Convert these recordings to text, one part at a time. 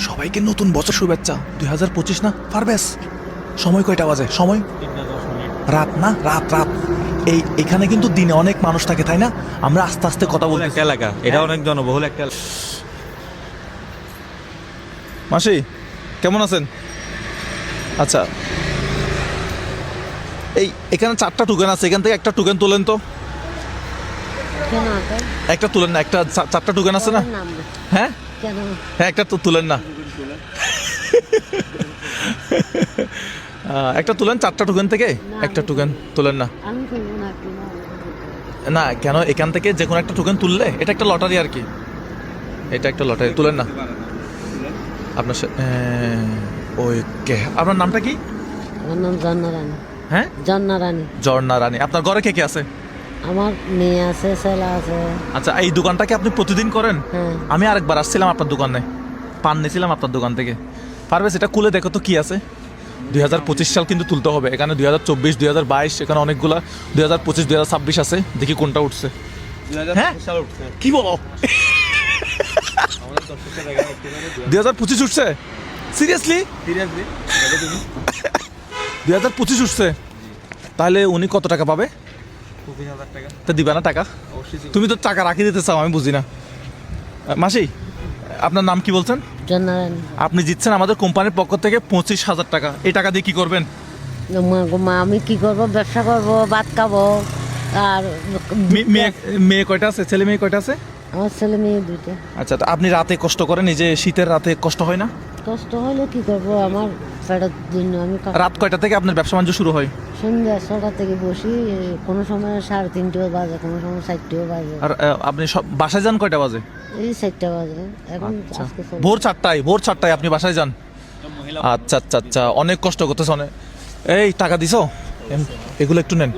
সবাইকে নতুন বছর শুভেচ্ছা। দুই হাজার পঁচিশ না? পারবেস সময় কয়টা বাজে? সময়? রাত না? রাত রাত। এই এখানে কিন্তু দিনে অনেক মানুষ থাকে তাই না? আমরা আস্তে আস্তে কথা বলতে একটা এলাকা। এটা অনেক জনবহুল একটা মাসি কেমন আছেন? আচ্ছা। এই এখানে চারটা টুকেন আছে। এখান থেকে একটা টুকেন তোলেন তো। একটা তুলেন না একটা চা- চারটা টুকেন আছে না? হ্যাঁ হ্যাঁ? একটা তো তুলেন না। একটা তুলেন চারটা টুকেন থেকে? একটা টুকেন তুলেন না। না কেন? এখান থেকে যে কোনো একটা টোকেন তুললে এটা একটা লটারি আর কি। এটা একটা লটারি তুলেন না। আপনার সা- আহ, ওই কে আপনার নামটা কি? আমার নাম জন্না রানী হ্যাঁ? জন্না রানী জর্ণা রানী আপনার ঘরে কে কে আছে? আমার মেয়ে আছে ছেলে আছে। আচ্ছা এই দোকানটা কি আপনি প্রতিদিন করেন? হ্যাঁ। আমি আরেকবার আসছিলাম আপনার দোকানে। পান নিয়েছিলাম আপনার দোকান থেকে। পারবে সেটা খুলে দেখো তো কি আছে। দুই হাজার পঁচিশ সাল কিন্তু তুলতে হবে। এখানে দুই হাজার চব্বিশ দুই হাজার বাইশ এখানে অনেকগুলা। দুই হাজার পঁচিশ দুই হাজার ছাব্বিশ আছে। দেখি কোনটা উঠছে। হ্যাঁ? সাল উঠছে। কি বলো? দুই হাজার পঁচিশ উঠছে? সিরিয়াসলি তুমি। দুই হাজার পঁচিশ উঠছে। তাহলে উনি কত টাকা পাবে। তা দিবা না টাকা? অবশ্যই তুমি তো টাকা রাখি দিতে চাও আমি বুঝি না। মাসি আপনার নাম কি বলছেন? আপনি জিতছেন আমাদের কোম্পানির পক্ষ থেকে পঁচিশ হাজার টাকা। এই টাকা দিয়ে কি করবেন? মা গো মা, আমি কি করব? ব্যবসা করব ভাত খাব আর মেয়ে মেয়ে কয়টা আছে? ছেলে মেয়ে কয়টা আছে? আমার ছেলে মেয়ে দুইটা। আচ্ছা তো আপনি রাতে কষ্ট করেন? এই যে শীতের রাতে কষ্ট হয় না? কষ্ট হলে কি করব? আমার পেটের জন্য আমি রাত কয়টা থেকে আপনার ব্যবসা বাণিজ্য শুরু হয়? সন্ধ্যা ছটা থেকে বসি কোনো সময় সাড়ে তিনটেও বাজে কোনো সময় চারটেও বাজে। আর আপনি সব বাসায় যান কয়টা বাজে? এই চারটা বাজে। এখন আচ্ছা। ভোর চারটায় ভোর চারটায় আপনি বাসায় যান? আচ্ছা আচ্ছা আচ্ছা। অনেক কষ্ট করতেছে অনেক। এই টাকা দিছো? এগুলো একটু নেন।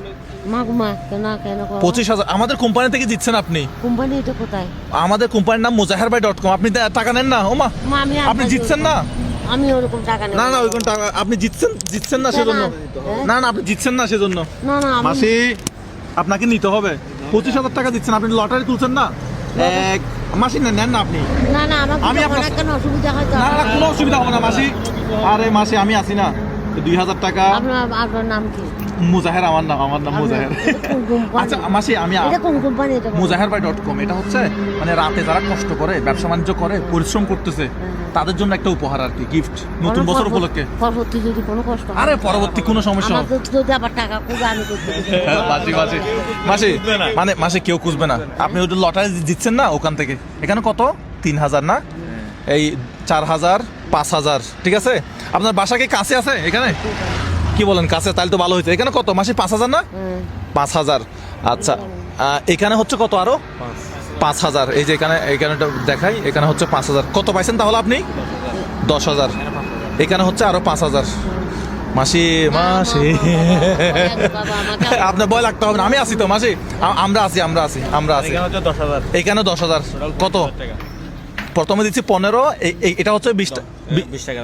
মা কেন কেন পঁচিশ হাজার আমাদের কোম্পানি থেকে জিতছেন আপনি। কোম্পানি এটা কোথায়? আমাদের কোম্পানির নাম মোজাহার বাই ডট কম। আপনি টাকা নেন না ওমা। মা আপনি আপনাকে- জিতছেন না? আমি ওরকম টাকা না না ওই টাকা আপনি জিতছেন জিতছেন না সেজন্য। হ্যাঁ? না না আপনি জিতছেন না সেজন্য। না না মাসি আপনাকে নিতে হবে। পঁচিশ হাজার টাকা দিচ্ছেন আপনি লটারি তুলছেন না? এক মাসি নেন নেন না আপনি। না না আমি আমি আপনার- কেন অসুবিধা হয় না না কোনো অসুবিধা হবে না মাসি। আরে মাসি আমি আছি না। দুই হাজার টাকা আপনার আপনার নাম কি? মুজাহের আমার নাম আমার নাম মুজাহের? আচ্ছা মাসি আমি এটা কোন কোম্পানি এটা বলো? মুজাহের বাই ডট কম এটা হচ্ছে মানে রাতে যারা কষ্ট করে ব্যবসা বাণিজ্য করে পরিশ্রম করতেছে তাদের জন্য একটা উপহার আর কি গিফট নতুন বছর উপলক্ষে। পরবর্তী যদি কোনো কষ্ট আরে পরবর্তী কোনো সমস্যা আমার যদি আবার টাকা খুঁজে আমি করতে মাসি মাসি। মাসি মানে মাসে কেউ খুঁজবে না। আপনি ওটা লটারি জিতছেন না ওখান থেকে? এখানে কত? তিন হাজার না? এই চার হাজার পাঁচ হাজার ঠিক আছে? আপনার বাসা কি কাছে আছে এখানে? কি বলেন কাছে তাহলে তো ভালো হয়েছে এখানে কত? মাসে পাঁচ হাজার না। পাঁচ হাজার। আচ্ছা এখানে হচ্ছে কত আরও? পাঁচ হাজার। এই যে এখানে এখানে দেখাই এখানে হচ্ছে পাঁচ হাজার। কত পাইছেন তাহলে আপনি? দশ হাজার। এখানে হচ্ছে আরও পাঁচ হাজার। মাসি মাসি। আপনার ভয় লাগতে হবে না আমি আছি তো মাসি। আমরা আছি আমরা আছি আমরা আছি। এখানে দশ হাজার। এখানে দশ হাজার। কত? প্রথমে দিচ্ছি পনেরো এটা হচ্ছে বিশ টাকা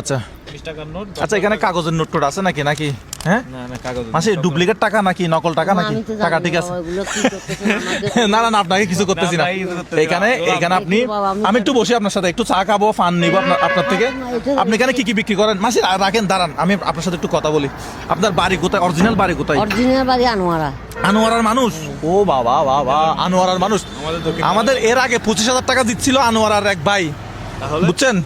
আচ্ছা। বিশ টাকার নোট, আচ্ছা এখানে কাগজের নোট টোট আছে নাকি নাকি? হ্যাঁ? না, না, কাগজ মাসি ডুপ্লিকেট টাকা নাকি? নকল টাকা নাকি? টাকা ঠিক আছে? না না না আপনাকে কিছু করতেছি না। এখানে এখানে আপনি আমি একটু বসি আপনার সাথে একটু চা খাব ফান নিবো আপনার আপনার থেকে। আপনি এখানে কি কি বিক্রি করেন? মাসি রাখেন দাঁড়ান আমি আপনার সাথে একটু কথা বলি। আপনার বাড়ি কোথায়? অরিজিনাল বাড়ি কোথায়? অরিজিনাল বাড়ি আনোয়ারা। আনোয়ারার মানুষ? ও বাবা বাবা আনোয়ারার মানুষ। আমাদের এর আগে পঁচিশ হাজার টাকা দিচ্ছিল আনোয়ারার এক ভাই। বুঝছেন?